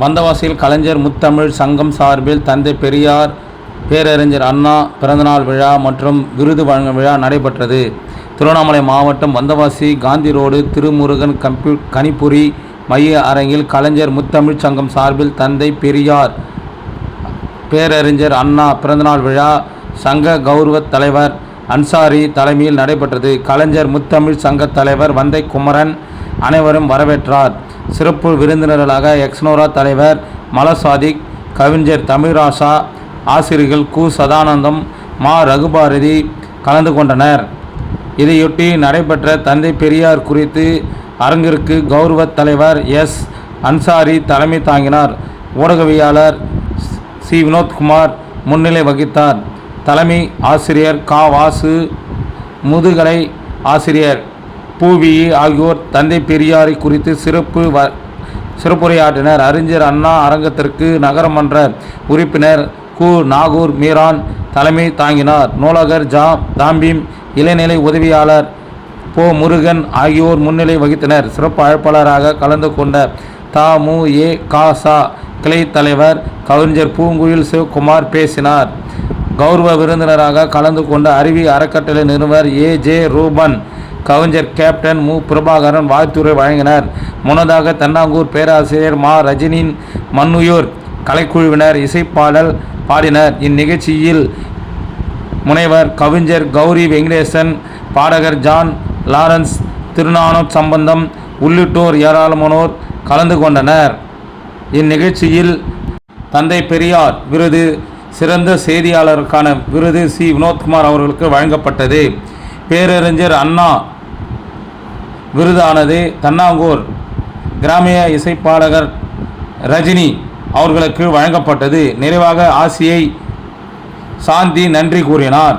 வந்தவாசியில் கலைஞர் முத்தமிழ் சங்கம் சார்பில் தந்தை பெரியார் பேரறிஞர் அண்ணா பிறந்தநாள் விழா மற்றும் விருது வழங்கும் விழா நடைபெற்றது. திருவண்ணாமலை மாவட்டம் வந்தவாசி காந்தி ரோடு திருமுருகன் கம்ப்யூ கணிப்புரி மைய அரங்கில் கலைஞர் முத்தமிழ் சங்கம் சார்பில் தந்தை பெரியார் பேரறிஞர் அண்ணா பிறந்தநாள் விழா சங்க கௌரவ தலைவர் அன்சாரி தலைமையில் நடைபெற்றது. கலைஞர் முத்தமிழ் சங்க தலைவர் வந்தை குமரன் அனைவரும் வரவேற்றார். சிறப்பு விருந்தினர்களாக எக்ஸ்னோரா தலைவர் மலசாதிக் கவிஞர் தமிழ்ராசா ஆசிரியர்கள் கு. சதானந்தம் மா. ரகுபாரதி கலந்து கொண்டனர். இதையொட்டி நடைபெற்ற தந்தை பெரியார் குறித்து அரங்கிற்கு கௌரவ தலைவர் எஸ். அன்சாரி தலைமை தாங்கினார். ஊடகவியாளர் சி. வினோத்குமார் முன்னிலை வகித்தார். தலைமை ஆசிரியர் கா. வாசு முதுகலை ஆசிரியர் பூவி ஆகியோர் தந்தை பெரியாரை குறித்து சிறப்பு வ சிறப்புரையாற்றினர். அறிஞர் அண்ணா அரங்கத்திற்கு நகரமன்ற உறுப்பினர் கு. நாகூர் மீரான் தலைமை தாங்கினார். நூலகர் ஜா. தாம்பீம் இளநிலை உதவியாளர் போ. முருகன் ஆகியோர் முன்னிலை வகித்தனர். சிறப்பு அழைப்பாளராக கலந்து கொண்ட தா. மு. ஏ. காசா கிளை தலைவர் கவிஞர் பூங்குயில் சிவகுமார் பேசினார். கௌரவ விருந்தினராக கலந்து கொண்ட அருவி அறக்கட்டளை நிறுவனர் ஏ. ஜே. ரூபன் கவிஞர் கேப்டன் மு. பிரபாகரன் வாழ்த்துரை வழங்கினர். முன்னதாக தன்னாங்கூர் பேராசிரியர் மா. ரஜினின் மன்னுயூர் கலைக்குழுவினர் இசைப்பாடல் பாடினர். இந்நிகழ்ச்சியில் முனைவர் கவிஞர் கௌரி வெங்கடேசன் பாடகர் ஜான் லாரன்ஸ் திருநானூர் சம்பந்தம் உள்ளிட்டோர் ஏராளமானோர் கலந்து கொண்டனர். இந்நிகழ்ச்சியில் தந்தை பெரியார் விருது சிறந்த செய்தியாளருக்கான விருது சி. வினோத்குமார் அவர்களுக்கு வழங்கப்பட்டது. பேரறிஞர் அண்ணா விருதானது தன்னாங்கூர் கிராமிய இசைப்பாடகர் ரஜினி அவர்களுக்கு வழங்கப்பட்டது. நிறைவாக ஆசியை சாந்தி நன்றி கூறினார்.